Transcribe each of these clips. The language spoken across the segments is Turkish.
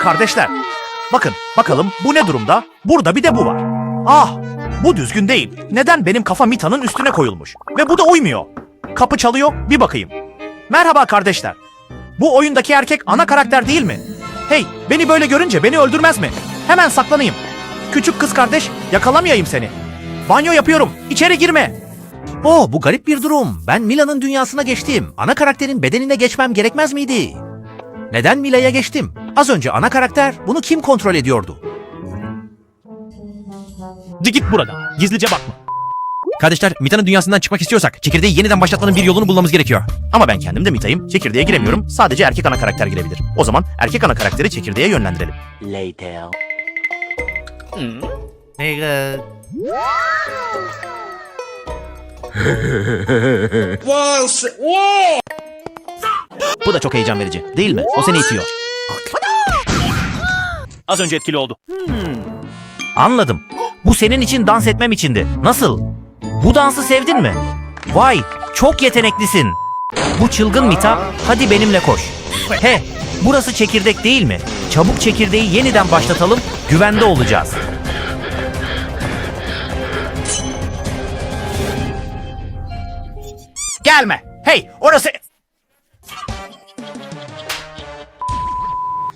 Kardeşler, bakın bakalım bu ne durumda? Burada bir de bu var. Ah, bu düzgün değil. Neden benim kafa Mita'nın üstüne koyulmuş? Ve bu da uymuyor. Kapı çalıyor, bir bakayım. Merhaba kardeşler. Bu oyundaki erkek ana karakter değil mi? Hey, beni böyle görünce beni öldürmez mi? Hemen saklanayım. Küçük kız kardeş, yakalamayayım seni. Banyo yapıyorum, içeri girme. Oh bu garip bir durum. Ben Mila'nın dünyasına geçtim. Ana karakterin bedenine geçmem gerekmez miydi? Neden Mila'ya geçtim? Az önce ana karakter bunu kim kontrol ediyordu? Di git buradan, gizlice bakma. Kardeşler Mita'nın dünyasından çıkmak istiyorsak çekirdeği yeniden başlatmanın bir yolunu bulmamız gerekiyor. Ama ben kendim de Mita'yım, çekirdeğe giremiyorum. Sadece erkek ana karakter girebilir. O zaman erkek ana karakteri çekirdeğe yönlendirelim. Later. Bu da çok heyecan verici, değil mi? O seni itiyor. Az önce etkili oldu. Anladım. Bu senin için dans etmem içindi. Nasıl? Bu dansı sevdin mi? Vay, çok yeteneklisin. Bu çılgın Mita, hadi benimle koş. He, burası çekirdek değil mi? Çabuk çekirdeği yeniden başlatalım, güvende olacağız. Gelme. Hey, orası...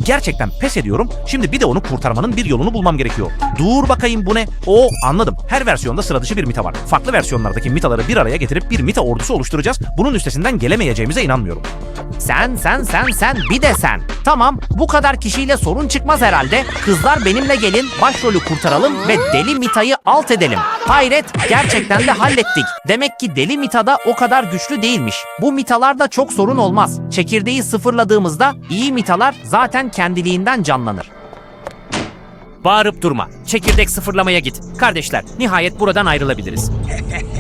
Gerçekten pes ediyorum. Şimdi bir de onu kurtarmanın bir yolunu bulmam gerekiyor. Dur bakayım bu ne? O anladım. Her versiyonda sıra dışı bir mita var. Farklı versiyonlardaki mitaları bir araya getirip bir mita ordusu oluşturacağız. Bunun üstesinden gelemeyeceğimize inanmıyorum. Sen, sen, sen, sen, bir de sen. Tamam, bu kadar kişiyle sorun çıkmaz herhalde. Kızlar benimle gelin, başrolü kurtaralım ve deli mitayı alt edelim. Hayret, gerçekten de hallettik. Demek ki deli mitada o kadar güçlü değilmiş. Bu mitalarda çok sorun olmaz. Çekirdeği sıfırladığımızda iyi mitalar zaten kendiliğinden canlanır. Bağırıp durma. Çekirdek sıfırlamaya git. Kardeşler, nihayet buradan ayrılabiliriz.